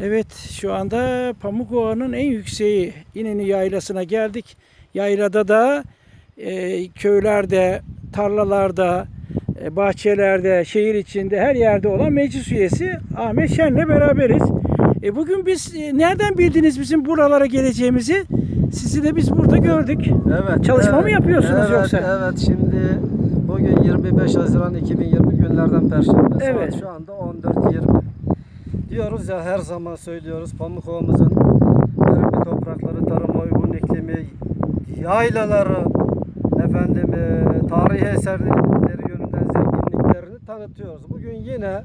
Evet şu anda Pamukova'nın en yükseği İnönü Yaylası'na geldik. Yaylada da e, köylerde, tarlalarda, e, bahçelerde, şehir içinde her yerde olan meclis üyesi Ahmet Şen'le beraberiz. E, bugün biz e, nereden bildiniz bizim buralara geleceğimizi? Sizi de biz burada gördük. Evet. Çalışma evet, mı yapıyorsunuz evet, yoksa? Evet. Şimdi bugün 25 Haziran 2020 günlerden Perşembe. Evet. Saat şu anda 14.20. Diyoruz ya her zaman söylüyoruz Pamukova'mızın verimli toprakları, tarıma uygun iklimi, yaylaları, efendim e, tarihi eserleri yönünden zenginliklerini tanıtıyoruz. Bugün yine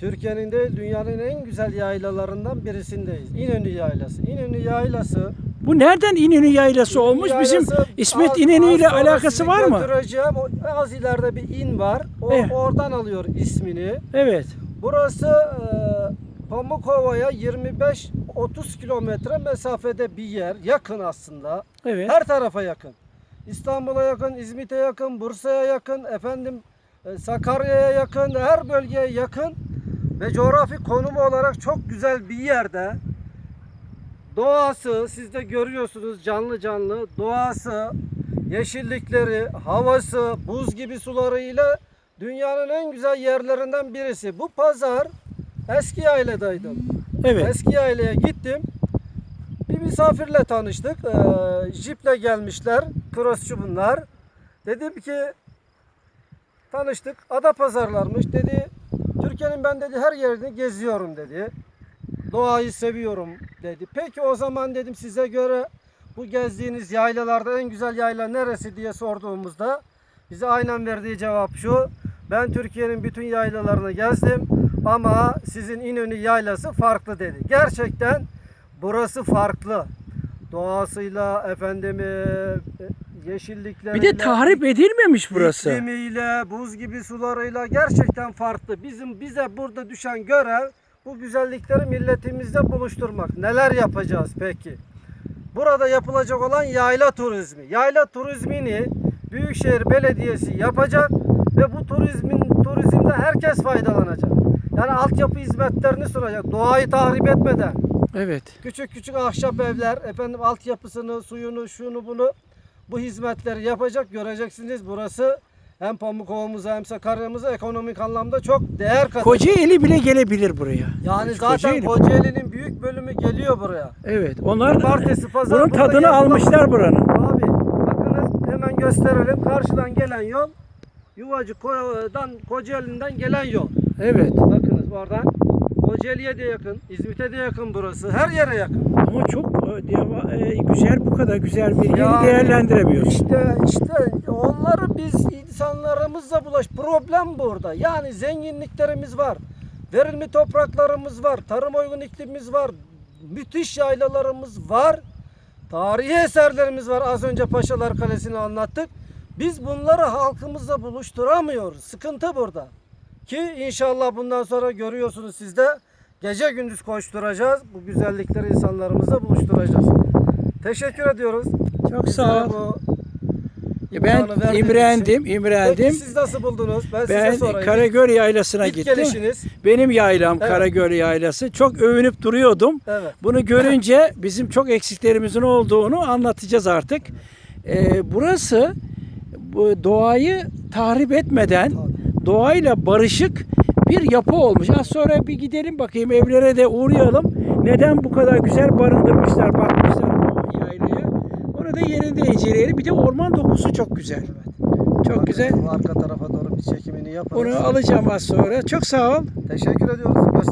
Türkiye'nin de dünyanın en güzel yaylalarından birisindeyiz. İnönü Yaylası. İnönü Yaylası Bu nereden İnönü Yaylası olmuş? Bizim Yaylası İsmet az- İnönü ile alakası var mı? Götüreceğim. Az ileride bir in var. O Evet. oradan alıyor ismini. Evet. Burası e, Pamukova'ya 25-30 kilometre mesafede bir yer. Yakın aslında. Evet. Her tarafa yakın. İstanbul'a yakın, İzmit'e yakın, Bursa'ya yakın, efendim e, Sakarya'ya yakın, her bölgeye yakın ve coğrafi konumu olarak çok güzel bir yerde. Doğası siz de görüyorsunuz canlı canlı. Doğası, yeşillikleri, havası, buz gibi sularıyla dünyanın en güzel yerlerinden birisi. Bu pazar eski yayladaydım. Evet. Eski yaylaya gittim. Bir misafirle tanıştık. Ee, jiple gelmişler. Crossçu bunlar. Dedim ki tanıştık. Ada pazarlarmış. Dedi Türkiye'nin ben dedi her yerini geziyorum dedi. Doğayı seviyorum dedi. Peki o zaman dedim size göre bu gezdiğiniz yaylalarda en güzel yayla neresi diye sorduğumuzda bize aynen verdiği cevap şu. Ben Türkiye'nin bütün yaylalarını gezdim ama sizin İnönü yaylası farklı dedi. Gerçekten burası farklı. Doğasıyla efendim yeşillikleriyle. Bir de tahrip edilmemiş burası. İklimiyle, buz gibi sularıyla gerçekten farklı. Bizim bize burada düşen görev bu güzellikleri milletimizle buluşturmak. Neler yapacağız peki? Burada yapılacak olan yayla turizmi. Yayla turizmini Büyükşehir Belediyesi yapacak ve bu turizmin turizmde herkes faydalanacak. Yani altyapı hizmetlerini sunacak. Doğayı tahrip etmeden. Evet. Küçük küçük ahşap evler, efendim altyapısını, suyunu, şunu bunu bu hizmetleri yapacak. Göreceksiniz burası hem Pamukova'mıza hem Sakarya'mıza ekonomik anlamda çok değer katacak. Kocaeli bile gelebilir buraya. yani zaten Kocaeli. Kocaeli'nin büyük bölümü geliyor buraya. Evet. Onlar Cumartesi, pazar bunun burada tadını yapılan- almışlar buranın. Abi bakınız hemen gösterelim. Karşıdan gelen yol Yuvacı Koya'dan Kocaeli'nden gelen yol. Evet. Bakınız oradan Kocaeli'ye de yakın, İzmit'e de yakın burası. Her yere yakın. Ama çok e, e, güzel bu kadar güzel bir yeri Yani değerlendiremiyoruz. İşte işte onları biz insanlarımızla bulaş. Problem burada. Yani zenginliklerimiz var. Verimli topraklarımız var. Tarım uygun iklimimiz var. Müthiş yaylalarımız var. Tarihi eserlerimiz var. Az önce Paşalar Kalesi'ni anlattık. Biz bunları halkımızla buluşturamıyoruz. Sıkıntı burada. Ki inşallah bundan sonra görüyorsunuz siz de gece gündüz koşturacağız. Bu güzellikleri insanlarımızla buluşturacağız. Teşekkür ediyoruz. Çok sağ ol. Bu Ben imrendim, için. imrendim. Peki siz nasıl buldunuz? Ben, Ben size sorayım. Karagöl Yaylası'na İlk gittim. gelişiniz. Benim yaylam Evet. Karagöl Yaylası. Çok övünüp duruyordum. Evet. Bunu görünce bizim çok eksiklerimizin olduğunu anlatacağız artık. Ee, burası bu doğayı tahrip etmeden doğayla barışık bir yapı olmuş. Az sonra bir gidelim bakayım evlere de uğrayalım. Neden bu kadar güzel barındırmışlar, bakmışlar bu yaylaya. Onu da yerinde inceleyelim. Bir de orman dokusu çok güzel. Çok güzel. Arka tarafa doğru bir çekimini yaparız. Onu alacağım az sonra. Çok sağ ol. Teşekkür ediyoruz.